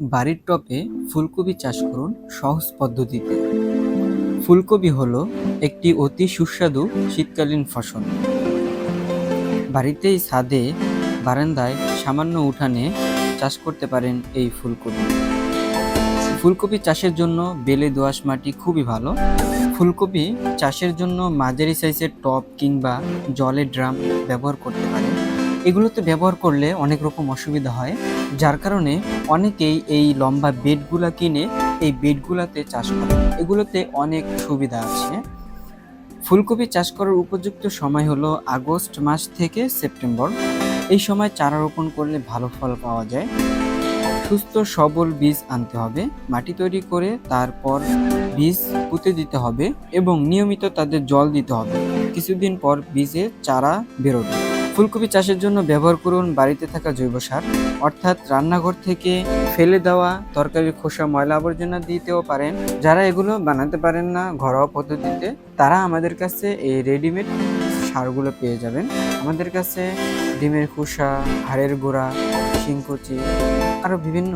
বাড়ির টবে ফুলকপি চাষ করুন সহজ পদ্ধতিতে। ফুলকপি হল একটি অতি সুস্বাদু শীতকালীন ফসল। বাড়িতেই ছাদে, বারান্দায় সামান্য উঠানে চাষ করতে পারেন এই ফুলকপি। ফুলকপি চাষের জন্য বেলে দোআঁশ মাটি খুবই ভালো। ফুলকপি চাষের জন্য মাঝারি সাইজের টব কিংবা জলের ড্রাম ব্যবহার করতে পারেন। এগুলোতে ব্যবহার করলে অনেক রকম অসুবিধা হয়, যার কারণে অনেকেই এই লম্বা বেডগুলা কিনে এই বেডগুলাতে চাষ করে। এগুলোতে অনেক সুবিধা আছে। ফুলকপি চাষ করার উপযুক্ত সময় হলো আগস্ট মাস থেকে সেপ্টেম্বর। এই সময় চারা রোপণ করলে ভালো ফল পাওয়া যায়। সুস্থ সবল বীজ আনতে হবে, মাটি তৈরি করে তারপর বীজ পুঁতে দিতে হবে এবং নিয়মিত তাদের জল দিতে হবে। কিছুদিন পর বীজে চারা বেরোবে। ফুলকপি চাষের জন্য ব্যবহার করুন বাড়িতে থাকা জৈব সার, অর্থাৎ রান্নাঘর থেকে ফেলে দেওয়া তরকারির খোসা, ময়লা আবর্জনা দিতেও পারেন। যারা এগুলো বানাতে পারেন না ঘরোয়া পদ্ধতিতে, তারা আমাদের কাছে এই রেডিমেড সারগুলো পেয়ে যাবেন। আমাদের কাছে ডিমের খোসা, হাড়ের গোড়া শিংকুচি আরও বিভিন্ন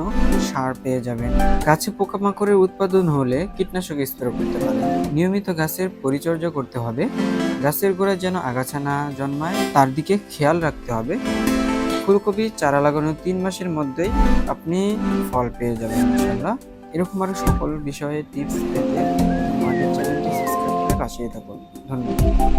সার পেয়ে যাবেন। গাছে পোকামাকড়ের উৎপাদন হলে কীটনাশক স্প্রে করতে পারেন। নিয়মিত গাছের পরিচর্যা করতে হবে। গাছের গোড়ায় যেন আগাছা না জন্মায়, তার দিকে খেয়াল রাখতে হবে। ফুলকপি, চারা লাগানোর তিন মাসের মধ্যেই আপনি ফল পেয়ে যাবেন। ইনশাল্লাহ এরকম আরও সকল বিষয়ে টিপস পেতে আমাদের চ্যানেলটি সাবস্ক্রাইব করে পাশে থাকুন। ধন্যবাদ।